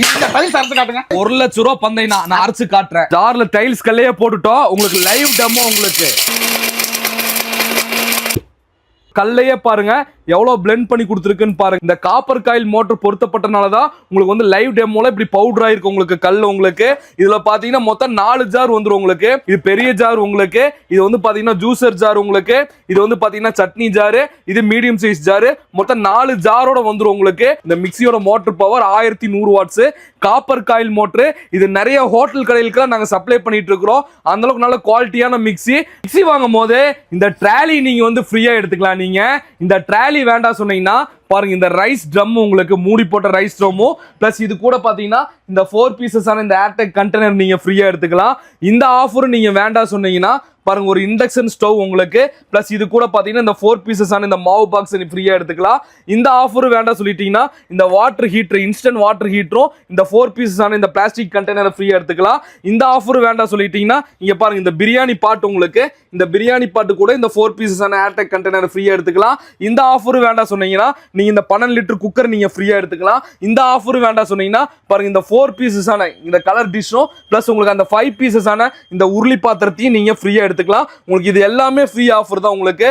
இந்த டைம் சரத்து காட்டுங்க. ஒரு லட்ச ரூபா பந்தயம்னா நான் அரைச்சு காட்டுறேன். ஜார்ல டைல்ஸ் கல்லையே போட்டுட்டோம். உங்களுக்கு லைவ் டெமோ உங்களுக்கு. கல்லையே பாருங்க. எவ்வளவு பிளெண்ட் பண்ணி கொடுத்துருக்குன்னு பாருங்க. இந்த காப்பர் காயில் மோட்டர் பொருத்தப்பட்டனால தான் உங்களுக்கு வந்து லைவ் டெமோல இப்படி பவுடர் ஆயிருக்கு உங்களுக்கு கல் உங்களுக்கு. இதுல பாத்தீங்கன்னா மொத்தம் நாலு ஜார் வந்துடும் உங்களுக்கு. இது பெரிய ஜார் உங்களுக்கு. இது வந்து பாத்தீங்கன்னா ஜூசர் ஜார் உங்களுக்கு. இது வந்து பாத்தீங்கன்னா சட்னி ஜாரு இது மீடியம் சைஸ் ஜாரு மொத்தம் நாலு ஜாரோட வந்துடும் உங்களுக்கு. இந்த மிக்சியோட மோட்டர் பவர் ஆயிரத்தி நூறு வாட்ஸ் காப்பர் காயில் மோட்டர் இது நிறைய ஹோட்டல் கடைகளுக்குலாம் நாங்க சப்ளை பண்ணிட்டு இருக்கிறோம். அந்த அளவுக்கு நல்ல குவாலிட்டியான மிக்ஸி மிக்ஸி வாங்கும் போது இந்த ட்ராலி நீங்க வந்து ஃப்ரீயா எடுத்துக்கலாம் நீங்க. இந்த ட்ராலி வேண்டாம் சொன்னீங்கன்னா பாருங்க இந்த ரைஸ் ட்ரம் உங்களுக்கு மூடி போட்ட ரைஸ் ட்ரம்மும் ப்ளஸ் இது கூட பார்த்தீங்கன்னா இந்த ஃபோர் பீசஸான இந்த ஏர்டெக் கண்டெய்னர் நீங்கள் ஃப்ரீயாக எடுத்துக்கலாம். இந்த ஆஃபரும் நீங்கள் வேண்டாம் சொன்னீங்கன்னா பாருங்க ஒரு இண்டக்ஷன் ஸ்டவ் உங்களுக்கு பிளஸ் இது கூட பார்த்தீங்கன்னா இந்த ஃபோர் பீசஸான இந்த மாவு பாக்ஸ் ஃப்ரீயாக எடுத்துக்கலாம். இந்த ஆஃபரும் வேண்டாம் சொல்லிட்டீங்கன்னா இந்த வாட்டர் ஹீட்டர் இன்ஸ்டன்ட் வாட்டர் ஹீட்டரும் இந்த ஃபோர் பீசஸான இந்த பிளாஸ்டிக் கண்டெய்னரை ஃப்ரீயாக எடுத்துக்கலாம். இந்த ஆஃபரும் வேண்டாம் சொல்லிட்டீங்கன்னா இங்கே பாருங்க இந்த பிரியாணி பாட்டு உங்களுக்கு இந்த பிரியாணி பாட்டு கூட இந்த ஃபோர் பீசஸான ஏர்டெக் கண்டெய்னர் ஃப்ரீயாக எடுத்துக்கலாம். இந்த ஆஃபரும் வேண்டாம் சொன்னீங்கன்னா நீங்க இந்த பன்னெண்டு லிட்டர் குக்கர் நீங்க ஃப்ரீயா எடுத்துக்கலாம். இந்த ஆஃபரும் வேண்டாம் சொன்னீங்கன்னா பாருங்க இந்த ஃபோர் பீசஸான இந்த கலர் டிஷ்ஷும் ப்ளஸ் உங்களுக்கு அந்த ஃபைவ் பீசஸான இந்த உருளி பாத்திரத்தையும் நீங்க ஃப்ரீயா எடுத்துக்கலாம். உங்களுக்கு இது எல்லாமே ஃப்ரீ ஆஃபர் தான் உங்களுக்கு.